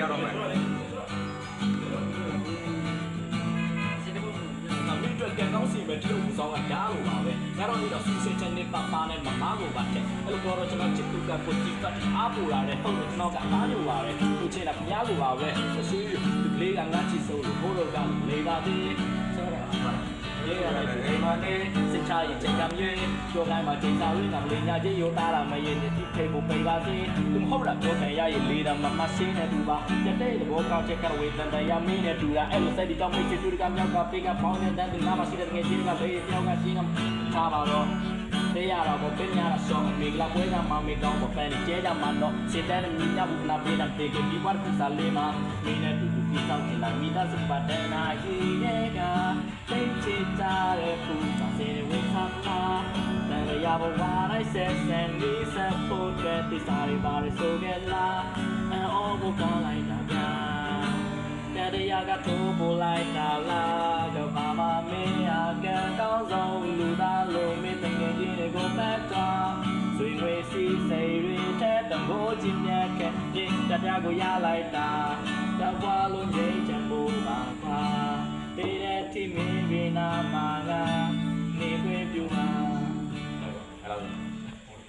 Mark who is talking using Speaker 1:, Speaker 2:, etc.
Speaker 1: ရတော့မယ်
Speaker 2: အတွက်ကံကောင်းစီမဲ့တရုတ်ဆောင်ကဒါလိုပါပဲ။ငါတို့လည်းဆူဆယ်ချန်နဲ့ပပနဲ့မမကိုပါတဲ့။အဲ့လိုတော့ကျွန်တော်ချစ်သူကကိုကြည့်ပတ်အားပူလာတဲ့ပုံကိုကျွန်တော်ကအားယူပါရဲ။ကိုချင်တာများလိုပါပဲ။ဆွေးရဒီလေးကငါချစ်ဆုံးလို့ဘိုးတော်ကလေးပါသေး။ဆောရပါပါ
Speaker 1: ။
Speaker 2: ရေးရတယ်ဒီမှာနဲ့ စစ်ချရင်ချိန်ကမြွေကျော်တိုင်းမှာချိန်စာရင်းကမလေးညာချင်းရောတားလာမရင်ဒီထိပ်ဖို့ပေးပါစေသူမဟုတ်လားပြောခံရရင်လေးတာမမစင်းနဲ့တူပါတက်တဲ့ဘောကောက်ချက်ကဝေတန်တရားမင်းနဲ့တူတာအဲ့လိုစိတ်ဒီတော့မိတ်ချစ်သူကမြောက်ကပေးကပေါင်းနေတဲ့ဒီနာမရှိတဲ့ငယ်ချင်းကလေးတယောက်ကချင်းကထားပါတော့တရားတော့ဘယ်ညာဆောင်းမိကလာပွဲကမမေကောင်းပန်ကျဲကြမှာတော့စေတဲ့မြညာဘူးနာပေးတဲ့တေ ရဘဝလိုက်ဆက်ဆန်ဒီဆက်ဖို့တဲ့ဒီစားရီပါရဆိုခဲ့လားအော်ဘကလိုက်တာဗျာတရားကထိုးပို့လိုက်တာလားကဘာမမင်းအကန်ကောင်းဆုံးလူသားလိုမင်းတငယ်ချင်းတွေကိုပတ်တော့ဆွေငွေစီစိတ်တွေတဲ့တဘိုးချင်းမြတ်ခဲ့ဒီတရားကိုရလိုက်တာတဘွားလုံးငိမ့်ချင်ဖို့ပါပါဒီတဲ့တိမင်းရနာမှာ